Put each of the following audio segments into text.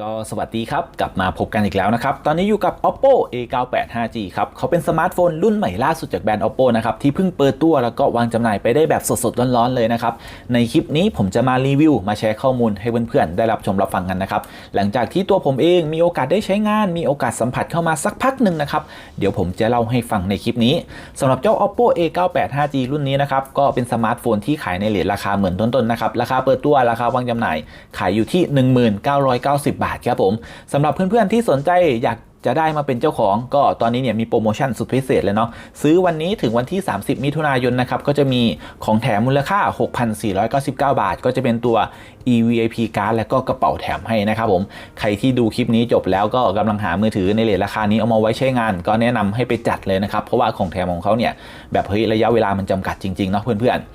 ก็สวัสดีครับ กลับมาพบกันอีกแล้วนะครับ ตอนนี้อยู่กับ oppo a98 5g ครับเขาเป็นสมาร์ทโฟนรุ่นใหม่ล่าสุดจากแบรนด์ oppo นะครับ ที่เพิ่งเปิดตัวแล้วก็วางจำหน่ายไปได้แบบสดๆ ร้อนๆ เลยนะครับ ในคลิปนี้ผมจะมารีวิว มาแชร์ข้อมูลให้เพื่อนๆ ได้รับชมรับฟังกันนะครับ หลังจากที่ตัวผมเองมีโอกาสได้ใช้งาน มีโอกาสสัมผัสเข้ามาสักพักหนึ่งนะครับเดี๋ยวผมจะเล่าให้ฟังในคลิปนี้สำหรับเจ้า oppo a98 5g รุ่นนี้นะครับก็เป็นสมาร์ทโฟนที่ขายในเลทราคาเหมือนต้นๆนะครับราคาเปิดตัวราคาวางจำหน่ายขายอยู่ที่ 1990บาทครับผมสำหรับเพื่อนๆที่สนใจอยากจะได้มาเป็นเจ้าของก็ตอนนี้เนี่ยมีโปรโมชั่นสุดพิเศษเลยเนาะซื้อวันนี้ถึงวันที่ 30 มิถุนายนนะครับ ก็จะมีของแถมมูลค่า 6,499 บาท ก็จะเป็นตัว EVIP card และก็กระเป๋าแถมให้นะครับผมใครที่ดูคลิปนี้จบแล้วก็กำลังหามือถือในเลทราคานี้เอามาไว้ใช้งาน ก็แนะนำให้ไปจัดเลยนะครับ เพราะว่าของแถมของเขาเนี่ยแบบเฮ้ยระยะเวลามันจำกัดจริงๆเนาะเพื่อนๆ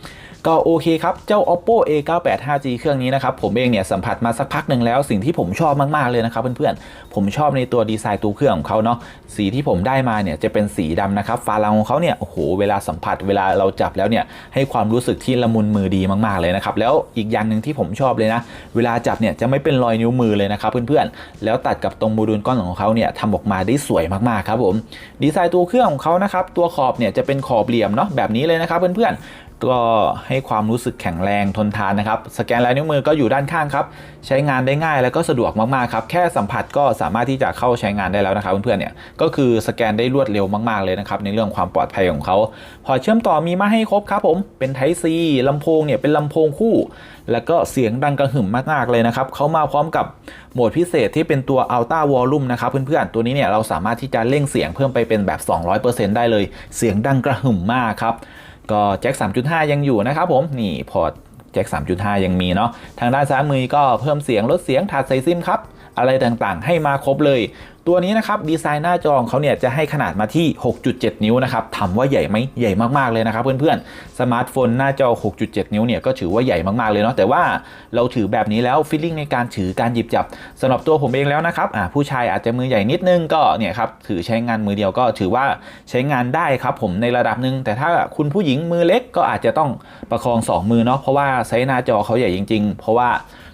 ก็โอเคครับ เจ้า oppo a98 5g เครื่องนี้นะครับ ผมเองเนี่ยสัมผัสมาสักพักหนึ่งแล้วสิ่งที่ผมชอบมากๆเลยนะครับเพื่อนๆ ผมชอบในตัวดีไซน์ตัวเครื่องของเขาเนาะสีที่ผมได้มาเนี่ยจะเป็นสีดำนะครับฝาลังของเขาเนี่ยโอ้โหเวลาสัมผัสเวลาเราจับแล้วเนี่ยให้ความรู้สึกที่ละมุนมือดีมากๆเลยนะครับแล้วอีกอย่างหนึ่งที่ผมชอบเลยนะ เวลาจับเนี่ยจะไม่เป็นรอยนิ้วมือเลยนะครับเพื่อนๆ แล้วตัดกับตรงโมดูลก้อนของเขาเนี่ยทำออกมาได้สวยมากๆครับผมดีไซน์ตัวเครื่องของเขานะครับตัวขอบเนี่ยจะเป็นขอบเหลี่ยมเนาะแบบนี้เลยนะครับเพื่อนๆ ก็ให้ความรู้สึกแข็งแรงทนทานนะครับสแกนลายนิ้วมือก็อยู่ด้านข้างครับใช้งานได้ง่ายแล้วก็สะดวกมากๆครับแค่สัมผัสก็สามารถที่จะเข้าใช้งานได้แล้วนะครับเพื่อนๆเนี่ยก็คือสแกนได้รวดเร็วมากๆเลยนะครับในเรื่องความปลอดภัยของเขาพอเชื่อมต่อมีมาให้ครบครับผมเป็น Type C ลำโพงเนี่ยเป็นลำโพงคู่ แล้วก็เสียงดังกระหึ่มมากๆเลยนะครับเขามาพร้อมกับโหมดพิเศษที่เป็นตัว Ultra Volume นะครับเพื่อนๆ ตัวนี้เนี่ยเราสามารถที่จะเร่งเสียงเพิ่มไปเป็นแบบ 200%ได้เลย เสียงดังกระหึ่มมากครับ ก็แจ็ค 3.5 ยังอยู่นะครับผม นี่พอร์ตแจ็ค 3.5 ยังมีเนาะ ทางด้านซ้ายมือก็เพิ่มเสียงลดเสียงถาดใส่ซิมครับ อะไรต่างๆ ให้มาครบเลย ตัวนี้นะครับดีไซน์หน้าจอของเขาเนี่ยจะให้ขนาดมาที่ 6.7 นิ้วนะครับถามว่าใหญ่ไหมใหญ่มากๆเลยนะครับเพื่อนๆสมาร์ทโฟนหน้าจอ 6.7 นิ้วเนี่ยก็ถือว่าใหญ่มากๆเลยเนาะแต่ว่าเราถือแบบนี้แล้วฟีลลิ่งในการถือการหยิบจับสำหรับตัวผมเองแล้วนะครับอ่าผู้ชายอาจจะมือใหญ่นิดนึงก็เนี่ยครับถือใช้งานมือเดียวก็ถือว่าใช้งานได้ครับผมในระดับหนึ่งแต่ถ้าคุณผู้หญิงมือเล็กก็อาจจะต้องประคอง 2 มือเนาะเพราะว่าไซส์หน้าจอเขาใหญ่จริง ๆ เพราะว่า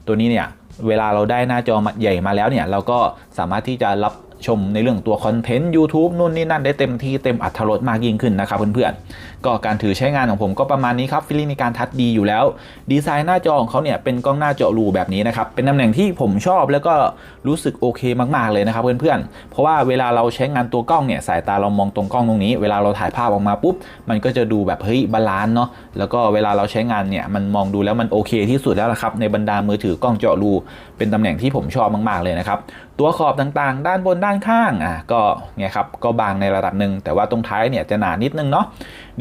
ตัวนี้เนี่ย เวลาเราได้หน้าจอใหญ่มาแล้วเนี่ยเราก็สามารถที่จะรับชมในเรื่องตัวคอนเทนต์ YouTube นู่นนี่นั่นได้เต็มที่เต็มอัตรรสมากยิ่งขึ้นนะครับเพื่อนๆ ก็การถือใช้งานของผมก็ประมาณนี้ครับฟีลลิ่งในการทัดดีอยู่แล้ว ดีไซน์หน้าจอของเขาเนี่ยเป็นกล้องหน้าจอรูแบบนี้นะครับ เป็นตำแหน่งที่ผมชอบแล้วก็รู้สึกโอเคมากๆเลยนะครับเพื่อนๆ เพราะว่าเวลาเราใช้งานตัวกล้องเนี่ยสายตาเรามองตรงกล้องตรงนี้ เวลาเราถ่ายภาพออกมาปุ๊บมันก็จะดูแบบเฮ้ยบาลานซ์เนาะแล้วก็เวลาเราใช้งานเนี่ยมันมองดูแล้วมันโอเคที่สุดแล้วละครับในบรรดามือถือกล้องเจาะรูเป็นตำแหน่งที่ผมชอบมากๆเลยนะครับตัวขอบต่างๆ ด้านบนด้านข้างอะก็เนี่ยครับก็บางในระดับหนึ่งแต่ว่าตรงท้ายเนี่ยจะหนานิดนึงเนาะ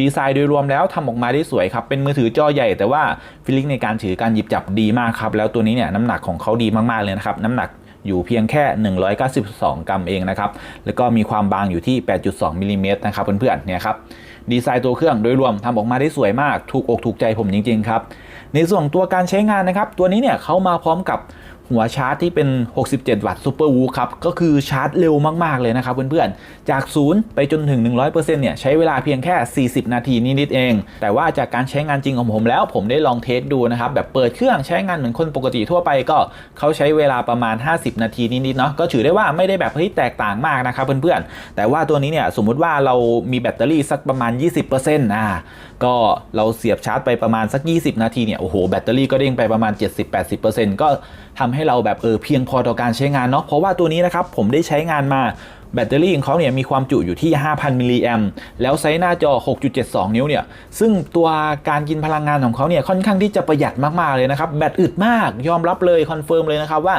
ดีไซน์โดยรวมแล้วทำออกมาได้สวยครับ เป็นมือถือจอใหญ่แต่ว่าฟีลลิ่งในการถือการหยิบจับดีมากครับ แล้วตัวนี้เนี่ยน้ำหนักของเขาดีมากๆเลยนะครับ น้ำหนักอยู่เพียงแค่ 192 กรัมเองนะครับ แล้วก็มีความบางอยู่ที่ 8.2มิลลิเมตรนะครับเพื่อนๆ เนี่ยครับ ดีไซน์ตัวเครื่องโดยรวมทำออกมาได้สวยมาก ถูกอกถูกใจผมจริงๆครับ ในส่วนตัวการใช้งานนะครับ ตัวนี้เนี่ยเขามาพร้อมกับ หัวชาร์จที่เป็น 67 วัตต์ซูเปอร์วูครับ ก็คือชาร์จเร็วมาก ๆ เลยนะครับเพื่อนๆ จาก 0 ไปจนถึง 100%เนี่ยใช้เวลาเพียงแค่ 40 นาทีนิดๆเอง แต่ว่าจากการใช้งานจริงของผมแล้วผมได้ลองเทสดูนะครับ แบบเปิดเครื่องใช้งานเหมือนคนปกติทั่วไปก็เขาใช้เวลาประมาณ 50 นาทีนิดๆเนาะก็ถือได้ว่าไม่ได้แบบเฮ้ยแตกต่างมากนะครับเพื่อนๆ แต่ว่าตัวนี้เนี่ยสมมุติว่าเรามีแบตเตอรี่สักประมาณ 20%อ่าก็เราเสียบชาร์จไปประมาณสัก 20 นาทีเนี่ยโอ้โหแบตเตอรี่ก็เด้งไปประมาณ 70-80%ก็ ทำให้เราแบบเออเพียงพอต่อการใช้งานเนาะเพราะว่าตัวนี้นะครับผมได้ใช้งานมา แบตเตอรี่ของเขาเนี่ยมีความจุอยู่ที่ 5,000 มิลลิแอมแล้วไซส์หน้าจอ 6.72 นิ้วเนี่ย ซึ่งตัวการกินพลังงานของเขาเนี่ยค่อนข้างที่จะประหยัดมากๆเลยนะครับ แบตอึดมากยอมรับเลยคอนเฟิร์มเลยนะครับว่า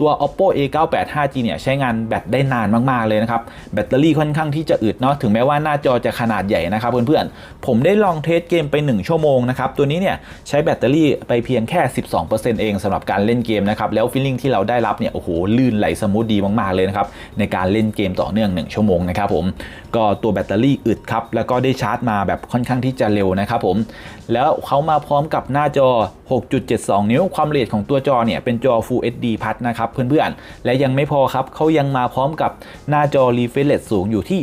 ตัว oppo a98 5g เนี่ยใช้งานแบตได้นานมากๆเลยนะครับ แบตเตอรี่ค่อนข้างที่จะอึดเนาะถึงแม้ว่าหน้าจอจะขนาดใหญ่นะครับเพื่อนๆ ผมได้ลองเทสเกมไป 1 ชั่วโมงนะครับ ตัวนี้เนี่ยใช้แบตเตอรี่ไปเพียงแค่ 12%เองสำหรับการเล่นเกมนะครับ แล้วฟีลลิ่งที่เราได้รับเนี่ยโอ้โหลื่นไหลสมูทดีมากๆเลยนะครับในการเล่นเกมต่อเนื่อง 1 ชั่วโมงนะครับผมก็ตัวแบตเตอรี่อึดครับ แล้วก็ได้ชาร์จมาแบบค่อนข้างที่จะเร็วนะครับผมแล้วเขามาพร้อมกับหน้าจอ 6.72 นิ้วความละเอียดของตัวจอเนี่ยเป็นจอ Full HD Plus นะครับเพื่อนๆ และยังไม่พอครับเขายังมาพร้อมกับหน้าจอ refresh rate สูงอยู่ที่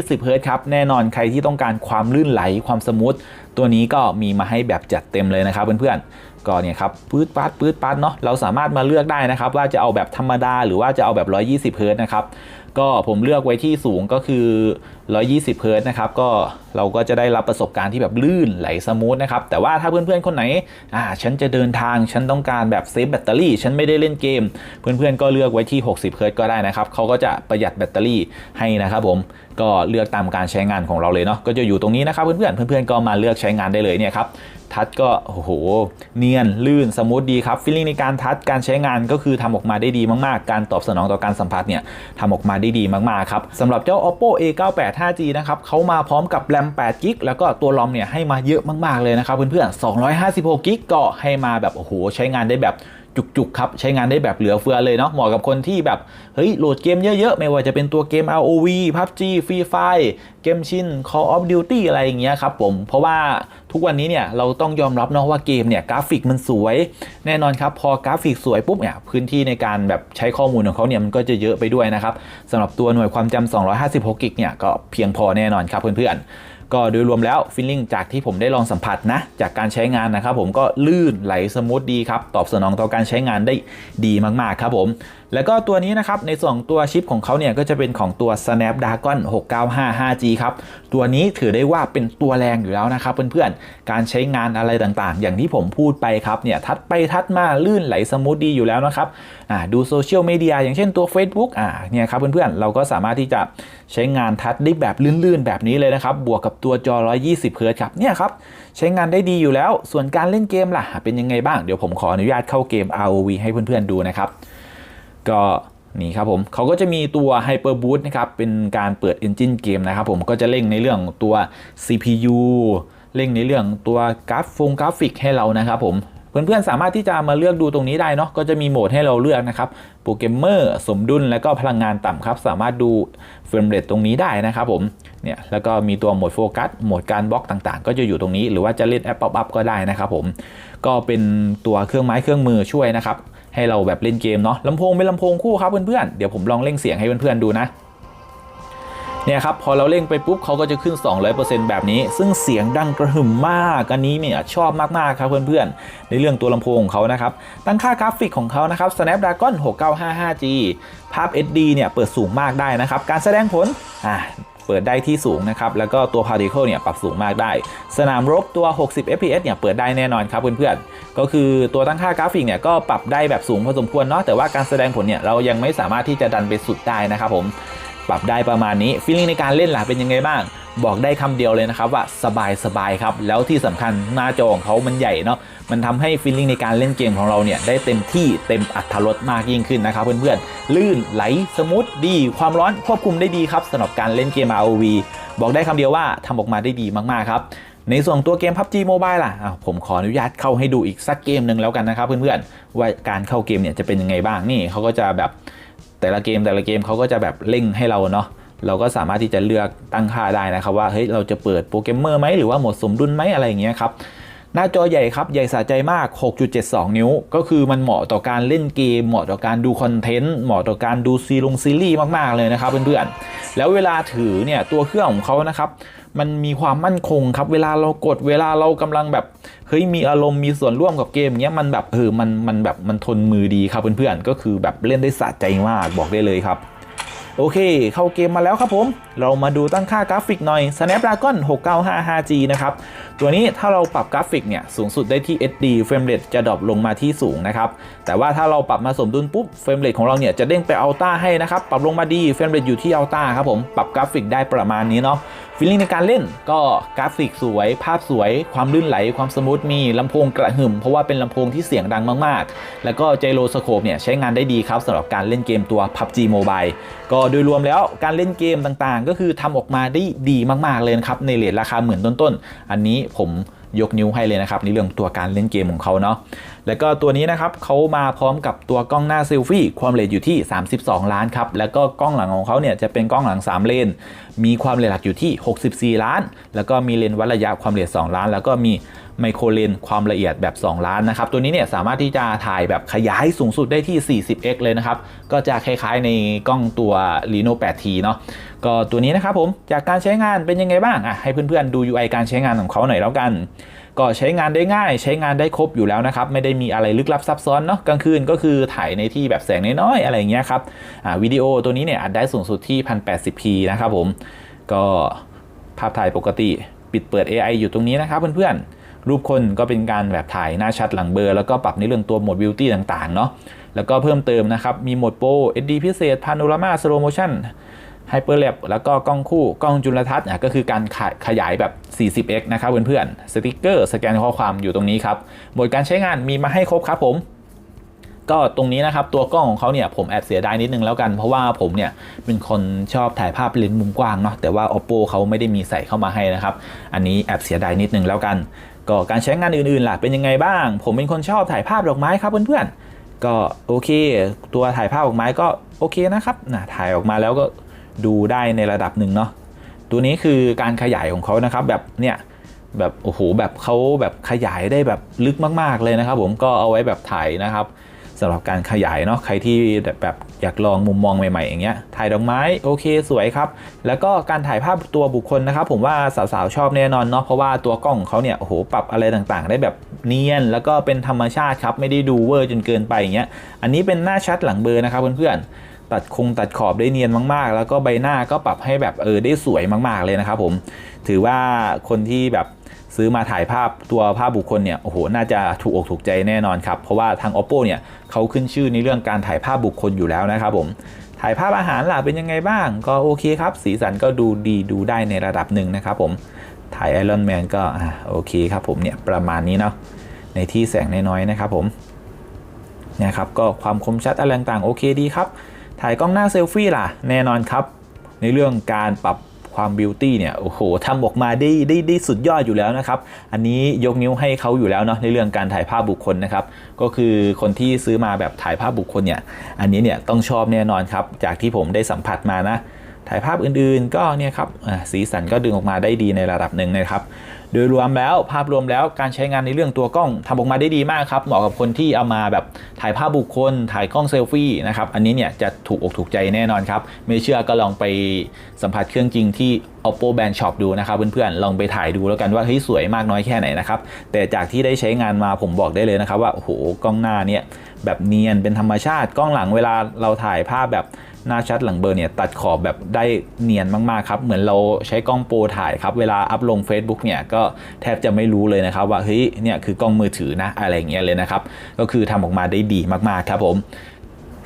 120 Hz ครับแน่นอนใครที่ต้องการความลื่นไหลความสมูทตัวนี้ก็มีมาให้แบบจัดเต็มเลยนะครับเพื่อนๆ ก็เนี่ยครับปื๊ดปัดปื๊ดปัดเนาะเราสามารถมาเลือกได้นะครับว่าจะเอาแบบธรรมดาหรือว่าจะเอาแบบ 120เฮิรต์นะครับ ก็ผมเลือกไว้ที่สูงก็คือ 120 เฮิร์ตซ์นะครับ ก็เราก็จะได้รับประสบการณ์ที่แบบลื่นไหลสมูทนะครับ แต่ว่าถ้าเพื่อนๆ คนไหน อ่า ฉันจะเดินทาง ฉันต้องการแบบเซฟแบตเตอรี่ ฉันไม่ได้เล่นเกม เพื่อนๆ ก็เลือกไว้ที่ 60 เฮิร์ตซ์ก็ได้นะครับ เขาก็จะประหยัดแบตเตอรี่ให้นะครับผม ก็เลือกตามการใช้งานของเราเลยเนาะ ก็จะอยู่ตรงนี้นะครับเพื่อนๆ เพื่อนๆ ก็มาเลือกใช้งานได้เลยเนี่ยครับทัชก็โอ้โหเนียนลื่นสมูทดีครับฟีลลิ่งในการทัชการใช้งานก็คือทำออกมาได้ดีมากๆ การตอบสนองต่อการสัมผัสเนี่ยทำออกมาได้ดีมากๆครับสำหรับเจ้า oppo a98 5g นะครับเขามาพร้อมกับแรม8 g b แล้วก็ตัวรอมเนี่ยให้มาเยอะมากๆเลยนะครับเพื่อนๆ256 g b ก็ให้มาแบบโอ้โหใช้งานได้แบบ จุกๆครับ ใช้งานได้แบบเหลือเฟือเลยเนาะเหมาะกับคนที่แบบเฮ้ยโหลดเกมเยอะๆ ไม่ว่าจะเป็นตัวเกม ROV PUBG Free Fire เกมชิน Call of Duty อะไรอย่างเงี้ยครับผมเพราะว่าทุกวันนี้เนี่ยเราต้องยอมรับเนาะว่าเกมเนี่ยกราฟิกมันสวย แน่นอนครับพอกราฟิกสวยปุ๊บเนี่ยพื้นที่ในการแบบใช้ข้อมูลของเขาเนี่ยมันก็จะเยอะไปด้วยนะครับสำหรับตัวหน่วยความจำ256กิกเนี่ยก็เพียงพอแน่นอนครับเพื่อนๆ ก็โดยรวมแล้วฟีลลิ่งจากที่ผมได้ลองสัมผัสนะ จากการใช้งานนะครับผมก็ลื่นไหลสมูทดีครับ ตอบสนองต่อการใช้งานได้ดีมากๆครับผม แล้วก็ตัวนี้นะครับในส่วนของตัวชิปของเขาเนี่ยก็จะเป็นของตัว Snapdragon 695 5G ครับตัวนี้ถือได้ว่าเป็นตัวแรงอยู่แล้วนะครับเพื่อนๆการใช้งานอะไรต่างๆ อย่างที่ผมพูดไปครับเนี่ยทัดไปทัดมาลื่นไหลสมูทดีอยู่แล้วนะครับอ่าดูโซเชียลมีเดียอย่างเช่นตัว Facebook อ่าเนี่ยครับเพื่อนๆเราก็สามารถที่จะใช้งานทัดได้แบบลื่นๆ แบบนี้เลยนะครับ บวกกับตัวจอ 120 เฮิร์ตซ์ครับเนี่ยครับใช้งานได้ดีอยู่แล้ว ส่วนการเล่นเกมล่ะ เป็นยังไงบ้าง เดี๋ยวผมขออนุญาตเข้าเกม ROV ให้เพื่อนๆดูนะครับ ก็นี่ครับผมเขาก็จะมีตัว Hyper Boost นะครับ เป็นการเปิด Engine เกมนะครับผมก็จะเร่งในเรื่องตัว CPU เร่งในเรื่องตัวกราฟฟงกราฟิกให้เรานะครับผมเพื่อนๆสามารถที่จะมาเลือกดูตรงนี้ได้เนาะก็จะมีโหมดให้เราเลือกนะครับโปรแกรมเมอร์สมดุลแล้วก็พลังงานต่ำครับ สามารถดูเฟรมเรทตรงนี้ได้นะครับผมเนี่ยแล้วก็มีตัวโหมดโฟกัสโหมดการบล็อกต่างๆ ก็จะอยู่ตรงนี้หรือว่าจะเล่นแอปป๊อปอัพก็ได้นะครับผมก็เป็นตัวเครื่องไม้เครื่องมือช่วยนะครับ ให้เราแบบเล่นเกมเนาะลำโพงเป็นลำโพงคู่ครับเพื่อนๆเดี๋ยวผมลองเล่งเสียงให้เพื่อนๆดูนะเนี่ยครับพอเราเร่งไปปุ๊บเขาก็จะขึ้น 200%แบบนี้ ซึ่งเสียงดังกระหึ่มมากอันนี้เนี่ยชอบมากๆครับเพื่อนๆ ในเรื่องตัวลำโพงของเขานะครับ ตั้งค่ากราฟิกของเขานะครับ Snapdragon 6955G ภาพ SD เนี่ยเปิดสูงมากได้นะครับ การแสดงผลอ่า เปิดได้ที่สูงนะครับ แล้วก็ตัว particle เนี่ยปรับสูงมากได้ สนามรบตัว 60 fps เนี่ยเปิดได้แน่นอนครับเพื่อนๆ ก็คือตัวตั้งค่ากราฟิกเนี่ยก็ปรับได้แบบสูงพอสมควรเนาะ แต่ว่าการแสดงผลเนี่ยเรายังไม่สามารถที่จะดันไปสุดได้นะครับผม ปรับได้ประมาณนี้ฟีลลิ่งในการเล่นล่ะเป็นยังไงบ้าง บอกได้คำเดียวเลยนะครับว่าสบายสบายครับ แล้วที่สำคัญหน้าจอของเขามันใหญ่เนาะมันทำให้ฟีลลิ่งในการเล่นเกมของเราเนี่ยได้เต็มที่เต็มอัตรสมากยิ่งขึ้นนะครับเพื่อนๆลื่นไหลสมูทดี ความร้อนควบคุมได้ดีครับสำหรับการเล่นเกม ROV บอกได้คำเดียวว่าทำออกมาได้ดีมากๆครับในส่วนตัวเกม PUBG Mobile ล่ะผมขออนุญาตเข้าให้ดูอีกสักเกมหนึ่งแล้วกันนะครับเพื่อนๆว่าการเข้าเกมเนี่ยจะเป็นยังไงบ้างนี่เขาก็จะแบบ แต่ละเกมแต่ละเกมเขาก็จะแบบเร่งให้เราเนาะเราก็สามารถที่จะเลือกตั้งค่าได้นะครับว่าเฮ้ยเราจะเปิดโปรแกรมเมอร์ไหมหรือว่าโหมดสมดุลไหมอะไรอย่างเงี้ยครับ หน้าจอใหญ่ครับ ใหญ่สะใจมาก 6.72 นิ้ว ก็คือมันเหมาะต่อการเล่นเกม เหมาะต่อการดูคอนเทนต์ เหมาะต่อการดูซีลงซีรีส์มาก ๆ เลยนะครับเพื่อนๆ แล้วเวลาถือเนี่ยตัวเครื่องของเขานะครับ มันมีความมั่นคงครับ เวลาเรากด เวลาเรากำลังแบบ เฮ้ย มีอารมณ์ มีส่วนร่วมกับเกมเงี้ย มันแบบเออ มัน มันแบบ มันทนมือดีครับเพื่อนๆ ก็คือแบบเล่นได้สะใจมาก บอกได้เลยครับ โอเค เข้าเกมมาแล้วครับผม เรามาดูตั้งค่ากราฟิกหน่อย Snapdragon 695 5G นะครับ ตัวนี้ถ้าเราปรับกราฟิกเนี่ย สูงสุดได้ที่ SD เฟรมเรทจะดรอปลงมาที่สูงนะครับ แต่ว่าถ้าเราปรับมาสมดุลปุ๊บเฟรมเรทของเราเนี่ย จะเด้งไปอัลต้าให้นะครับ ปรับลงมาดีเฟรมเรทอยู่ที่อัลต้าครับผม ปรับกราฟิกได้ประมาณนี้เนาะ ฟีลลิ่งในการเล่นก็กราฟิกสวย ภาพสวย ความลื่นไหล ความสมูทมีลำโพงกระหึ่ม เพราะว่าเป็นลำโพงที่เสียงดังมากๆ แล้วก็ไจโรสโคปเนี่ยใช้งานได้ดีครับสำหรับการเล่นเกมตัว PUBG Mobile ก็โดยรวมแล้วการเล่นเกมต่างๆ ก็คือทำออกมาได้ดีมากๆเลยครับในเรทราคาเหมือนต้นๆ อันนี้ผมยกนิ้วให้เลยนะครับในเรื่องตัวการเล่นเกมของเขาเนาะ แล้วก็ตัวนี้นะครับเขามาพร้อมกับตัวกล้องหน้าเซลฟี่ความเร็วอยู่ที่ 32 ล้านครับ แล้วก็กล้องหลังของเขาเนี่ยจะเป็นกล้องหลัง 3 เลน มีความเร็วหลักอยู่ที่ 64 ล้าน แล้วก็มีเลนวัดระยะความเร็ว2ล้าน แล้วก็มีไมโครเลนความละเอียดแบบ 2 ล้านนะครับ ตัวนี้เนี่ยสามารถที่จะถ่ายแบบขยายสูงสุดได้ที่ 40x เลยนะครับ ก็จะคล้ายๆในกล้องตัว Reno 8T เนาะ ก็ตัวนี้นะครับผม จากการใช้งานเป็นยังไงบ้าง อะให้เพื่อนๆดู UI การใช้งานของเขาหน่อยแล้วกัน ก็ใช้งานได้ง่าย ใช้งานได้ครบอยู่แล้วนะครับ ไม่ได้มีอะไรลึกลับซับซ้อนเนาะกลางคืนก็คือถ่ายในที่แบบแสงน้อยๆอะไรอย่างเงี้ยครับวิดีโอตัวนี้เนี่ยอัดได้สูงสุดที่ 1080p นะครับผมก็ภาพถ่ายปกติปิดเปิด AI อยู่ตรงนี้นะครับเพื่อนๆ รูปคนก็เป็นการแบบถ่ายหน้าชัดหลังเบลอร์ แล้วก็ปรับในเรื่องตัวโหมดบิวตี้ต่างๆเนาะแล้วก็เพิ่มเติมนะครับ มีโหมดโปร SD พิเศษพาโนรามาสโลโมชั่น ไฮเปอร์แลปแล้วก็กล้องคู่กล้องจุลทรรศน์อะก็คือการขขยายแบบ 40x นะครับเพื่อนๆสติกเกอร์สแกนข้อความอยู่ตรงนี้ครับโหมดการใช้งานมีมาให้ครบครับผม ก็ตรงนี้นะครับตัวกล้องของเขาเนี่ยผมแอบเสียดายนิดนึงแล้วกัน เพราะว่าผมเนี่ยเป็นคนชอบถ่ายภาพเลนส์มุมกว้างเนาะแต่ว่า oppo เขาไม่ได้มีใส่เข้ามาให้นะครับอันนี้แอบเสียดายนิดนึงแล้วกัน ก็การใช้งานอื่นๆล่ะเป็นยังไงบ้าง ผมเป็นคนชอบถ่ายภาพดอกไม้ครับเพื่อนๆก็โอเค ตัวถ่ายภาพดอกไม้ก็โอเคนะครับนะถ่ายออกมาแล้วก็ ดูได้ในระดับหนึ่งเนาะตัวนี้คือการขยายของเขานะครับแบบเนี่ยแบบโอ้โหแบบเขาแบบขยายได้แบบลึกมากๆเลยนะครับ ผมก็เอาไว้แบบถ่ายนะครับสำหรับการขยายเนาะใครที่แบบอยากลองมุมมองใหม่ๆอย่างเงี้ยถ่ายดอกไม้โอเคสวยครับ แล้วก็การถ่ายภาพตัวบุคคลนะครับ ผมว่าสาวๆชอบแน่นอนเนาะเพราะว่าตัวกล้องของเขาเนี่ยโอ้โหปรับอะไรต่างๆ ได้แบบเนียน แล้วก็เป็นธรรมชาติครับไม่ได้ดูเวอร์จนเกินไปอย่างเงี้ยอันนี้เป็นหน้าชัดหลังเบอร์นะครับเพื่อนๆ ตัดคงตัดขอบได้เนียนมาก ๆ แล้วก็ใบหน้าก็ปรับให้แบบเออได้สวยมาก ๆ เลยนะครับผม ถือว่าคนที่แบบซื้อมาถ่ายภาพตัวภาพบุคคลเนี่ยโอ้โหน่าจะถูกอกถูกใจแน่นอนครับ เพราะว่าทาง oppo เนี่ยเขาขึ้นชื่อในเรื่องการถ่ายภาพบุคคลอยู่แล้วนะครับผมถ่ายภาพอาหารล่ะเป็นยังไงบ้าง ก็โอเคครับ สีสันก็ดูดีดูได้ในระดับหนึ่งนะครับผมถ่ายไอรอนแมนก็อะโอเคครับผมเนี่ยประมาณนี้เนาะในที่แสงน้อยๆนะครับผมนี่ครับก็ความคมชัดอะไรต่างๆโอเคดีครับ ถ่ายกล้องหน้าเซลฟี่ล่ะ แน่นอนครับ ในเรื่องการปรับความบิวตี้เนี่ยโอ้โหทำออกมาได้ได้ได้สุดยอดอยู่แล้วนะครับ อันนี้ยกนิ้วให้เขาอยู่แล้วเนาะในเรื่องการถ่ายภาพบุคคลนะครับ ก็คือคนที่ซื้อมาแบบถ่ายภาพบุคคลเนี่ย อันนี้เนี่ยต้องชอบแน่นอนครับ จากที่ผมได้สัมผัสมานะ ถ่ายภาพอื่นๆ ก็เนี่ยครับสีสันก็ดึงออกมาได้ดีในระดับหนึ่งนะครับ โดยรวมแล้วภาพรวมแล้วการใช้งานในเรื่องตัวกล้องทำออกมาได้ดีมากครับ เหมาะกับคนที่เอามาแบบถ่ายภาพบุคคล ถ่ายกล้องเซลฟี่นะครับ อันนี้เนี่ยจะถูกอกถูกใจแน่นอนครับ ไม่เชื่อก็ลองไปสัมผัสเครื่องจริงที่ oppo band shop ดูนะครับเพื่อนๆ ลองไปถ่ายดูแล้วกันว่าเฮ้ยสวยมากน้อยแค่ไหนนะครับ แต่จากที่ได้ใช้งานมาผมบอกได้เลยนะครับว่าโอ้โหกล้องหน้าเนี่ยแบบเนียนเป็นธรรมชาติกล้องหลังเวลาเราถ่ายภาพแบบ หน้าชัดหลังเบอร์เนี่ยตัดขอบแบบได้เนียนมากๆครับเหมือนเราใช้กล้องโปรถ่ายครับเวลาอัพลง Facebook เนี่ยก็แทบจะไม่รู้เลยนะครับว่าเฮ้ยเนี่ยคือกล้องมือถือนะอะไรอย่างเงี้ยเลยนะครับก็คือทำออกมาได้ดีมากๆครับผม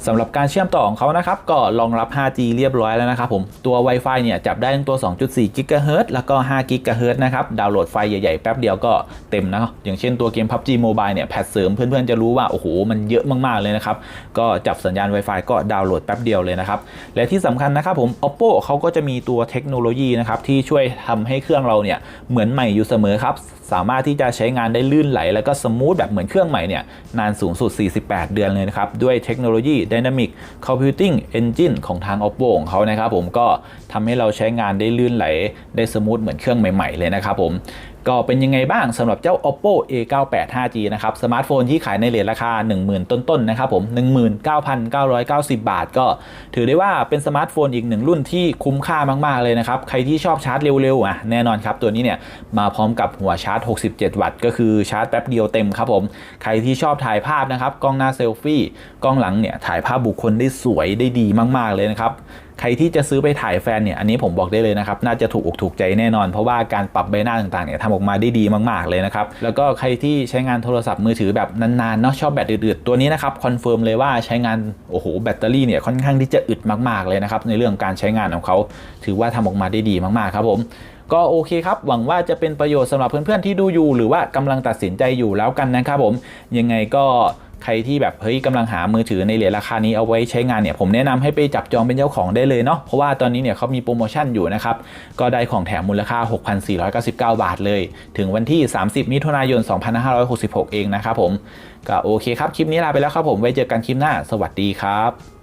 สำหรับการเชื่อมต่อของเขานะครับก็รองรับ 5G เรียบร้อยแล้วนะครับผมตัว Wi-Fi เนี่ยจับได้ทั้งตัว 2.4 GHz แล้วก็ 5 GHz นะครับดาวน์โหลดไฟล์ใหญ่ๆ แป๊บเดียวก็เต็มนะอย่างเช่นตัวเกม PUBG Mobile เนี่ยแพทเสริมเพื่อนๆจะรู้ว่า โอ้โห มันเยอะมากๆเลยนะครับ ก็จับสัญญาณ Wi-Fi ก็ดาวน์โหลดแป๊บเดียวเลยนะครับ และที่สำคัญนะครับผม Oppo เขาก็จะมีตัวเทคโนโลยีนะครับที่ช่วยทำให้เครื่องเราเนี่ยเหมือนใหม่อยู่เสมอครับ สามารถที่จะใช้งานได้ลื่นไหล แล้วก็สมูทแบบเหมือนเครื่องใหม่เนี่ยนานสูงสุด 48 เดือนเลยนะครับ ด้วยเทคโนโลยี Dynamic Computing Engine ของทาง Oppo ของเขานะครับผมก็ทำให้เราใช้งานได้ลื่นไหล ได้สมูทเหมือนเครื่องใหม่ ๆ เลยนะครับผม ก็เป็นยังไงบ้างสำหรับเจ้า oppo a98 5g นะครับสมาร์ทโฟนที่ขายในเรทราคา 10,000 ต้นๆนะครับผม19,990 บาท ก็ถือได้ว่าเป็นสมาร์ทโฟนอีกหนึ่งรุ่นที่คุ้มค่ามากๆเลยนะครับใครที่ชอบชาร์จเร็วๆอะแน่นอนครับตัวนี้เนี่ยมาพร้อมกับหัวชาร์จ 67 วัตต์ ก็คือชาร์จแป๊บเดียวเต็มครับผมใครที่ชอบถ่ายภาพนะครับกล้องหน้าเซลฟี่กล้องหลังเนี่ยถ่ายภาพบุคคลได้สวยได้ดีมากๆเลยนะครับ ใครที่จะซื้อไปถ่ายแฟนเนี่ยอันนี้ผมบอกได้เลยนะครับน่าจะถูกอกถูกใจแน่นอน เพราะว่าการปรับใบหน้าต่างๆเนี่ยทำออกมาได้ดีมากๆเลยนะครับแล้วก็ใครที่ใช้งานโทรศัพท์มือถือแบบนานๆเนาะชอบแบตอืดๆตัวนี้นะครับคอนเฟิร์มเลยว่าใช้งานโอ้โหแบตเตอรี่เนี่ยค่อนข้างที่จะอึดมากๆเลยนะครับในเรื่องการใช้งานของเขาถือว่าทำออกมาได้ดีมากๆครับผมก็โอเคครับ หวังว่าจะเป็นประโยชน์สำหรับเพื่อนๆที่ดูอยู่ หรือว่ากำลังตัดสินใจอยู่แล้วกันนะครับผมยังไงก็ ใครที่แบบเฮ้ยกำลังหามือถือในเหรียญราคานี้เอาไว้ใช้งานเนี่ยผมแนะนำให้ไปจับจองเป็นเจ้าของได้เลยเนาะเพราะว่าตอนนี้เนี่ยเขามีโปรโมชั่นอยู่นะครับก็ได้ของแถมมูลค่า 6,499 บาทเลย ถึงวันที่ 30 มิถุนายน 2566 เองนะครับผมก็โอเคครับคลิปนี้ลาไปแล้วครับผมไว้เจอกันคลิปหน้า สวัสดีครับ